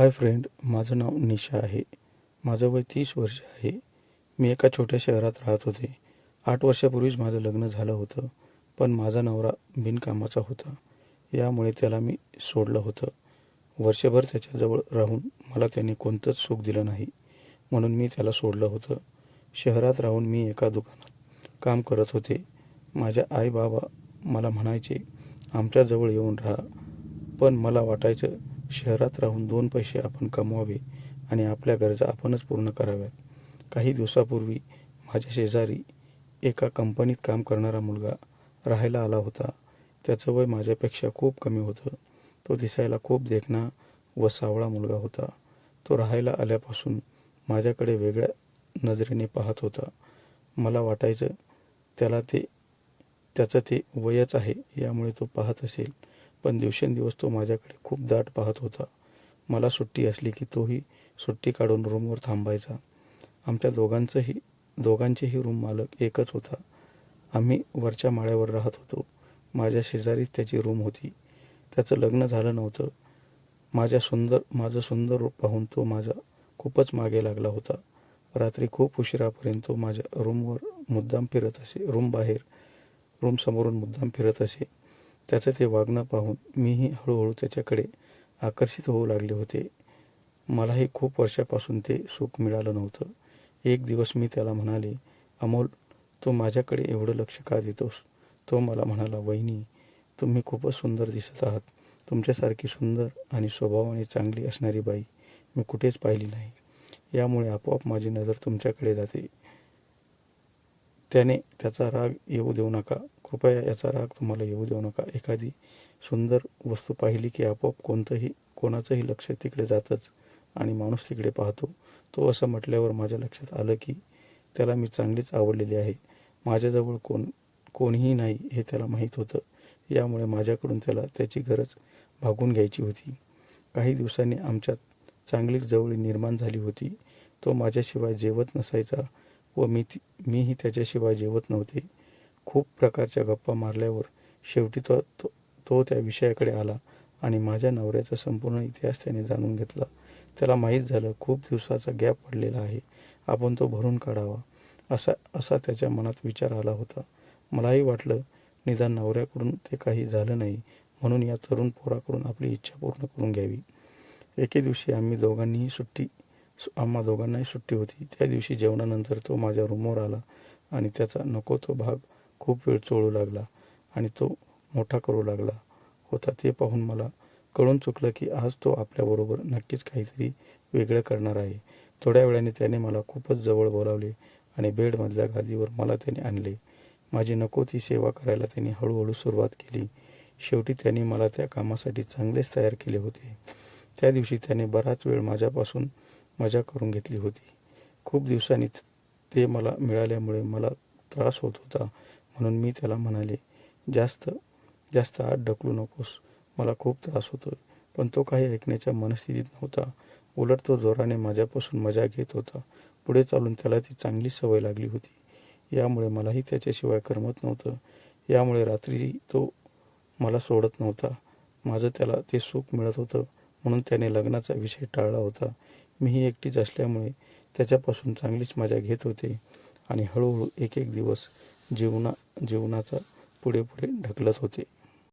Hi friend माझं नाव निशा आहे. माझं वय तीस वर्ष आहे. मी एका छोट्या शहरात राहत होते. आठ वर्षापूर्वीच माझं लग्न झालं होतं पण माझा नवरा बिनकामाचा होता. यामुळे त्याला मी सोडलं होतं. वर्षभर त्याच्याजवळ राहून मला त्याने कोणतंच सुख दिलं नाही म्हणून मी त्याला सोडलं होतं. शहरात राहून मी एका दुकानात काम करत होते. माझ्या आई बाबा मला म्हणायचे आमच्याजवळ येऊन राहा पण मला वाटायचं शहरात राहून दोन पैसे आपण कमवावे आणि आपल्या गरजा आपणच पूर्ण कराव्यात. काही दिवसापूर्वी माझ्या शेजारी एका कंपनीत काम करणारा मुलगा राहायला आला होता. त्याचं वय माझ्यापेक्षा खूप कमी होतं. तो दिसायला खूप देखणा व सावळा मुलगा होता. तो राहायला आल्यापासून माझ्याकडे वेगळ्या नजरेने पाहत होता. मला वाटायचं त्याला ते त्याचं ते वयच आहे यामुळे तो पाहत असेल. पण दिवसेंदिवस तो माझ्याकडे खूप दाट पाहत होता. मला सुट्टी असली की तोही सुट्टी काढून रूमवर थांबायचा. आमच्या दोघांचंही दोघांचेही रूम मालक एकच होता. आम्ही वरच्या माळ्यावर राहत होतो. माझ्या शेजारीच त्याची रूम होती. त्याचं लग्न झालं नव्हतं. माझ्या सुंदर माझं सुंदर रूप पाहून तो माझा खूपच मागे लागला होता. रात्री खूप उशिरापर्यंत तो माझ्या रूमवर मुद्दाम फिरत असे रूम बाहेर रूमसमोरून मुद्दाम फिरत असे. त्याचं ते वागणं पाहून मीही हळूहळू त्याच्याकडे आकर्षित होऊ लागले होते. मलाही खूप वर्षापासून ते सुख मिळालं नव्हतं. एक दिवस मी त्याला म्हणाले अमोल तू माझ्याकडे एवढं लक्ष का देतोस तो मला म्हणाला वहिनी तुम्ही खूपच सुंदर दिसत आहात. तुमच्यासारखी सुंदर आणि स्वभावाने चांगली असणारी बाई मी कुठेच पाहिली नाही. यामुळे आपोआप माझी नजर तुमच्याकडे जाते. त्याने त्याचा राग येऊ देऊ नका. कृपया याचा राग तुम्हाला येऊ देऊ नका. एखादी सुंदर वस्तू पाहिली की आपोआप कोणतंही कोणाचंही लक्ष तिकडे जातंच आणि माणूस तिकडे पाहतो. तो असं म्हटल्यावर माझ्या लक्षात आलं की त्याला मी चांगलीच आवडलेली आहे. माझ्याजवळ कोण कोणीही नाही हे त्याला माहीत होतं. यामुळे माझ्याकडून त्याला त्याची गरज भागून घ्यायची होती. काही दिवसांनी आमच्यात चांगलीच जवळी निर्माण झाली होती. तो माझ्याशिवाय जेवत नसायचा. व मी ती मीही त्याच्याशिवाय जेवत नव्हते. खूप प्रकारच्या गप्पा मारल्यावर शेवटी तो तो तो त्या विषयाकडे आला आणि माझ्या नवऱ्याचा संपूर्ण इतिहास त्याने जाणून घेतला. त्याला माहीत झालं खूप दिवसाचा गॅप पडलेला आहे. आपण तो भरून काढावा. असा असा त्याच्या मनात विचार आला होता. मलाही वाटलं निदान नवऱ्याकडून ते काही झालं नाही म्हणून या तरुण पोराकडून आपली इच्छा पूर्ण करून घ्यावी. एके दिवशी आम्ही दोघांनीही सुट्टी आम्हा दोघांनाही सुट्टी होती. त्या दिवशी जेवणानंतर तो माझ्या रूमवर आला आणि त्याचा नको तो भाग खूप वेळ चोळू लागला आणि तो मोठा करू लागला होता. ते पाहून मला कळून चुकलं की आज तो आपल्याबरोबर नक्कीच काहीतरी वेगळं करणार आहे. थोड्या वेळाने त्याने मला खूपच जवळ बोलावले आणि बेडमधल्या गादीवर मला त्याने आणले. माझी नको ती सेवा करायला त्यांनी हळूहळू सुरुवात केली. शेवटी त्यांनी मला त्या कामासाठी चांगलेच तयार केले होते. त्या दिवशी त्याने बराच वेळ माझ्यापासून मजा करून घेतली होती. खूप दिवसांनी ते मला मिळाल्यामुळे मला त्रास होत होता म्हणून मी त्याला म्हणाले जास्त जास्त आत ढकलू नकोस मला खूप त्रास होतो पण तो काही ऐकण्याच्या मनस्थितीत नव्हता. उलट तो जोराने माझ्यापासून मजा घेत होता. पुढे चालून त्याला ती चांगली सवय लागली होती. यामुळे मलाही त्याच्याशिवाय करमत नव्हतं. यामुळे रात्री तो मला सोडत नव्हता. माझं त्याला ते सुख मिळत होतं म्हणून त्याने लग्नाचा विषय टाळला होता. मीही एकटीच असल्यामुळे त्याच्यापासून चांगलीच मजा घेत होते. आणि हळूहळू एक एक दिवस जीवना जीवनाचा पुढे पुढे ढकलत होते.